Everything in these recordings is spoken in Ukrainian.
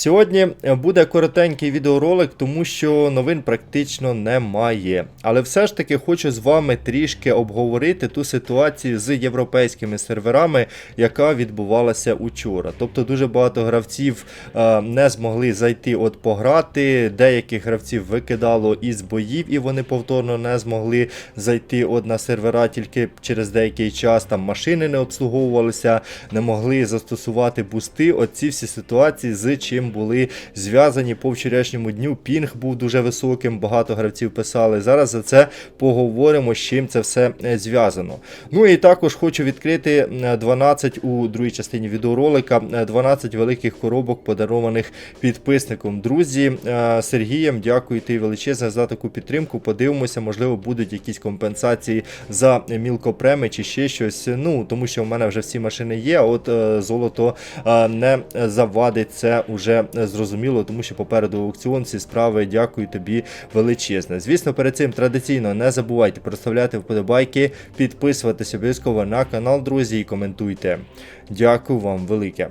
Сьогодні е, буде коротенький відеоролик, тому що новин практично немає. Але все ж таки хочу з вами трішки обговорити ту ситуацію з європейськими серверами, яка відбувалася учора. Тобто дуже багато гравців е, не змогли зайти от пограти, деяких гравців викидало із боїв, і вони повторно не змогли зайти от на сервера тільки через деякий час. Там машини не обслуговувалися, не могли застосувати бусти. Оці всі ситуації з чим були зв'язані по вчорашньому дню. Пінг був дуже високим, багато гравців писали. Зараз за це поговоримо, з чим це все е, зв'язано. Ну і також хочу відкрити е, 12 у другій частині відеоролика, е, 12 великих коробок, подарованих підписником. Друзі, е, Сергієм, дякую ти величезне за таку підтримку. Подивимося, можливо, будуть якісь компенсації за мілкопреми чи ще щось. Ну, тому що в мене вже всі машини є, от е, золото е, не завадить це уже зрозуміло, тому що попереду аукціон ці справи. Дякую тобі величезне. Звісно, перед цим традиційно не забувайте проставляти вподобайки, підписуватися обов'язково на канал, друзі, і коментуйте. Дякую вам велике.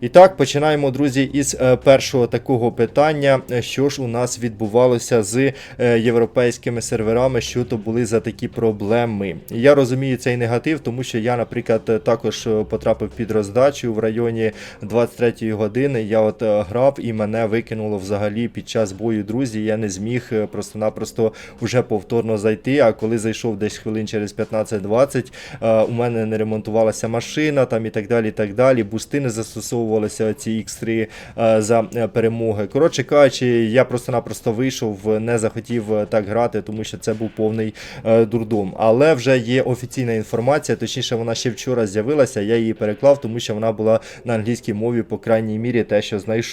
І так, починаємо, друзі, із е, першого такого питання, Е, що ж у нас відбувалося з е, європейськими серверами, що то були за такі проблеми. Я розумію цей негатив, тому що я, наприклад, е, також е, потрапив під роздачу в районі 23-ї години. Я от е, грав і мене викинуло взагалі під час бою, друзі. Я не зміг е, просто-напросто вже повторно зайти. А коли зайшов десь хвилин через 15-20, е, у мене не ремонтувалася машина там і так далі. і так далі. Бусти не застосовувалися ці X3 е, за перемоги. Коротше кажучи, я просто-напросто вийшов, не захотів так грати, тому що це був повний дурдом. Але вже є офіційна інформація, точніше, вона ще вчора з'явилася. Я її переклав, тому що вона була на англійській мові, по крайній мірі, те, що знайшов.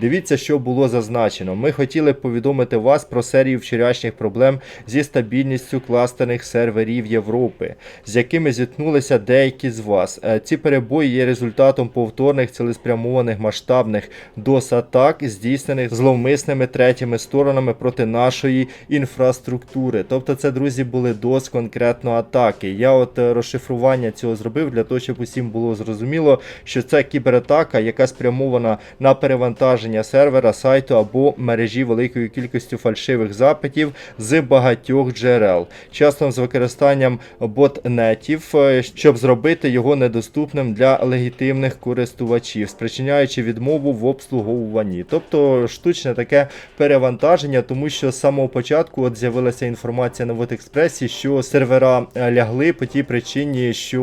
Дивіться, що було зазначено. Ми хотіли повідомити вас про серію вчорашніх проблем зі стабільністю кластерних серверів Європи, з якими зіткнулися деякі з вас. Е, Ці перебої є результатом повторних цілеспрямованих масштабних DOS-атак, здійснених зловмисними третіми сторонами проти нашої інфраструктури. Тобто, це, друзі, були DOS конкретно атаки. Я от е, розшифрування цього зробив для того, щоб усім було зрозуміло, що це кібератака, яка спрямована на перевантаження сервера, сайту або мережі великою кількістю фальшивих запитів з багатьох джерел, часто з використанням ботнетів, е, щоб зробити його недоступним для легітимних користувачів, спричиняючи відмову в обслуговуванні. Тобто штучне таке перевантаження, тому що з самого початку от з'явилася інформація на Вотекспресі, що сервера е, лягли по тій причині, що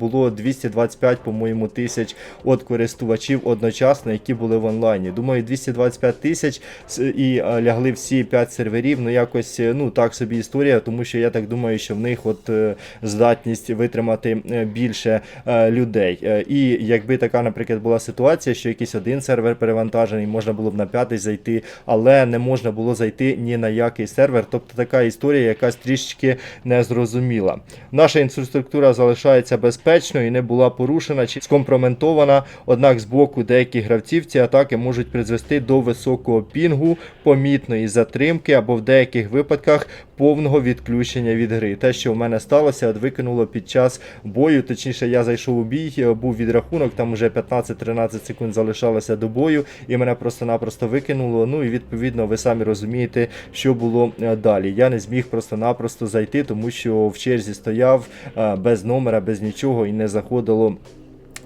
було 225, по-моєму, тисяч от користувачів одночасно, які були в онлайні. Думаю, 225 тисяч і е, лягли всі 5 серверів. Ну якось е, ну так собі історія, тому що я так думаю, що в них от е, здатність витримати більше людей. І якби така, наприклад, була ситуація, що якийсь один сервер перевантажений, можна було б на п'ятий зайти, але не можна було зайти ні на який сервер. Тобто така історія, якась трішечки незрозуміла. Наша інфраструктура залишається безпечною і не була порушена чи скомпроментована. Однак з боку деяких гравців ці атаки можуть призвести до високого пінгу, помітної затримки або в деяких випадках повного відключення від гри. Те, що в мене сталося, викинуло під час бою. Точніше, я зайшов у бій, був відрахунок, там вже 15-13 секунд залишалося до бою, і мене просто-напросто викинуло. Ну і відповідно ви самі розумієте, що було е, далі. Я не зміг просто-напросто зайти, тому що в черзі стояв е, без номера, без нічого і не заходило.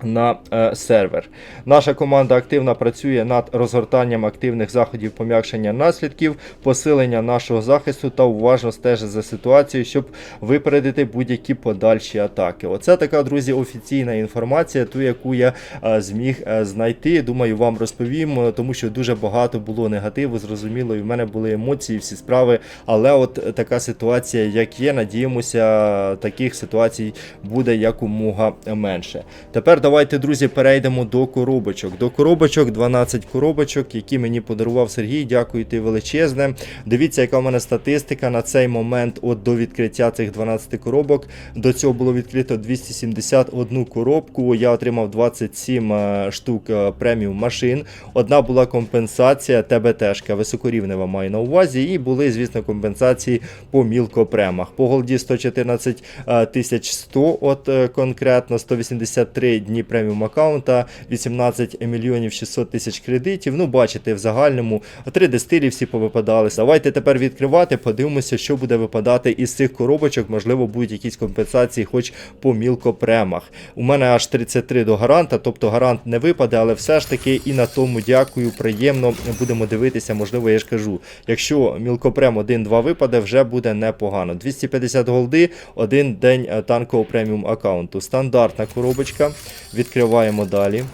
На е, сервер. Наша команда активно працює над розгортанням активних заходів пом'якшення наслідків, посилення нашого захисту та уважно стежить за ситуацією, щоб випередити будь-які подальші атаки. Оце така, друзі, офіційна інформація, ту, яку я е, зміг е, знайти. Думаю, вам розповім, тому що дуже багато було негативу, зрозуміло, і в мене були емоції, всі справи. Але от така ситуація, як є, надіємося, таких ситуацій буде якомога менше. Тепер давайте, друзі, перейдемо до коробочок. До коробочок 12 коробочок, які мені подарував Сергій. Дякую ти величезне. Дивіться, яка в мене статистика на цей момент от до відкриття цих 12 коробок. До цього було відкрито 271 коробку. Я отримав 27 е, штук е, преміум машин. Одна була компенсація ТБТшка, високорівнева маю на увазі. І були, звісно, компенсації по мілкопремах. По голді 114 е, тисяч 100, от е, конкретно 183 дні преміум аккаунта, 18 мільйонів 600 тисяч кредитів. Ну, бачите, в загальному три дистилі всі повипадалися. Давайте тепер відкривати, подивимося, що буде випадати із цих коробочок. Можливо, будуть якісь компенсації, хоч по мілкопремах. У мене аж 33 до гаранта, тобто гарант не випаде, але все ж таки і на тому дякую. Приємно будемо дивитися. Можливо, я ж кажу, якщо мілкопрем 1-2 випаде, вже буде непогано. 250 голди, один день е, танкового преміум аккаунту. Стандартна коробочка. Відкриваємо далі.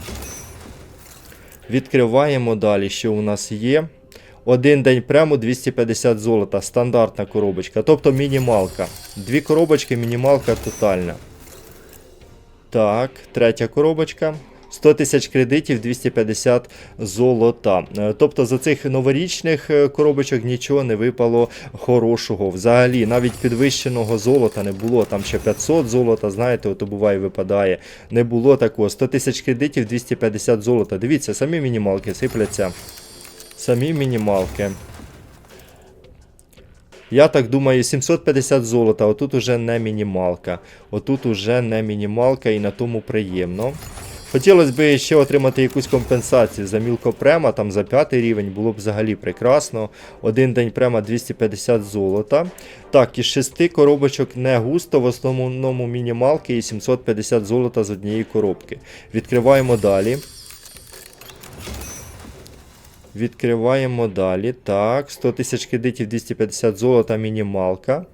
Відкриваємо далі, що у нас є. Один день прему 250 золота, стандартна коробочка, тобто мінімалка. Дві коробочки, мінімалка тотальна. Так, третя коробочка. 100 тисяч кредитів, 250 золота. Е, Тобто за цих новорічних е, коробочок нічого не випало хорошого. Взагалі, навіть підвищеного золота не було. Там ще 500 золота, знаєте, ото буває випадає. Не було такого. 100 тисяч кредитів, 250 золота. Дивіться, самі мінімалки сипляться. Самі мінімалки. Я так думаю, 750 золота, отут уже не мінімалка. Отут уже не мінімалка і на тому приємно. Хотілося б ще отримати якусь компенсацію за мілкопрема, там за п'ятий рівень було б взагалі прекрасно. Один день према 250 золота. Так, із шести коробочок не густо, в основному мінімалки і 750 золота з однієї коробки. Відкриваємо далі. Відкриваємо далі. Так, 100 тисяч кредитів, 250 золота, мінімалка.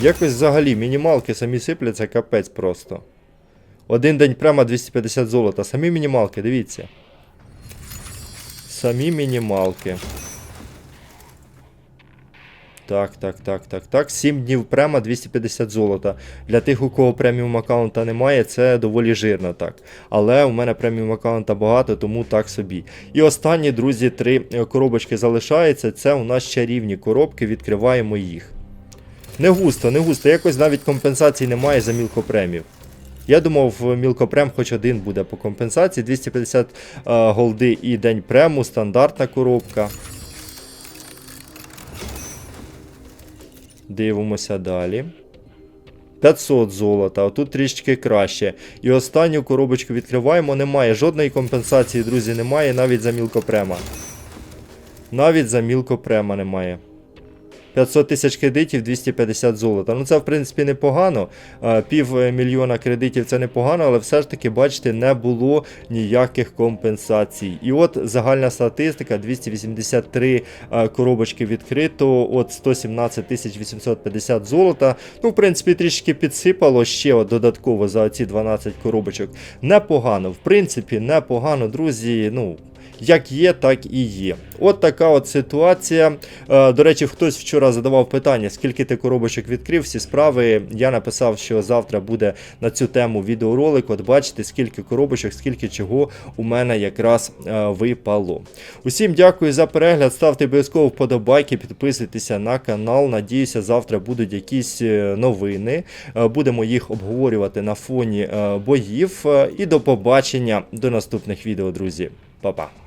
Якось взагалі мінімалки самі сипляться, капець просто. Один день прямо 250 золота. Самі мінімалки, дивіться. Самі мінімалки. Так, так, так, так, так. 7 днів према 250 золота. Для тих, у кого преміум аккаунта немає, це доволі жирно так. Але у мене преміум аккаунта багато, тому так собі. І останні, друзі, три е, коробочки залишаються. Це у нас чарівні коробки, відкриваємо їх. Не густо, не густо. Якось навіть компенсацій немає за мілкопремів. Я думав, мілкопрем хоч один буде по компенсації. 250 е, голди і день прему, стандартна коробка. Дивимося далі. 500 золота, а тут трішки краще. І останню коробочку відкриваємо. Немає жодної компенсації, друзі, немає навіть за мілкопрема. Навіть за мілкопрема немає. 500 тисяч кредитів, 250 золота. Ну це в принципі непогано. А, Пів е, мільйона кредитів це непогано, але все ж таки, бачите, не було ніяких компенсацій. І от загальна статистика: 283 коробочки відкрито, от 117 тисяч 850 золота. Ну, в принципі, трішки підсипало ще от додатково за ці 12 коробочок. Непогано, в принципі, непогано, друзі. Ну. Як є, так і є. От така от ситуація. Е, До речі, хтось вчора задавав питання, скільки ти коробочок відкрив, всі справи. Я написав, що завтра буде на цю тему відеоролик. От бачите, скільки коробочок, скільки чого у мене якраз е, випало. Усім дякую за перегляд. Ставте обов'язково вподобайки, підписуйтеся на канал. Надіюся, завтра будуть якісь е, новини. Будемо їх обговорювати на фоні боїв. І до побачення до наступних відео, друзі. Па-па.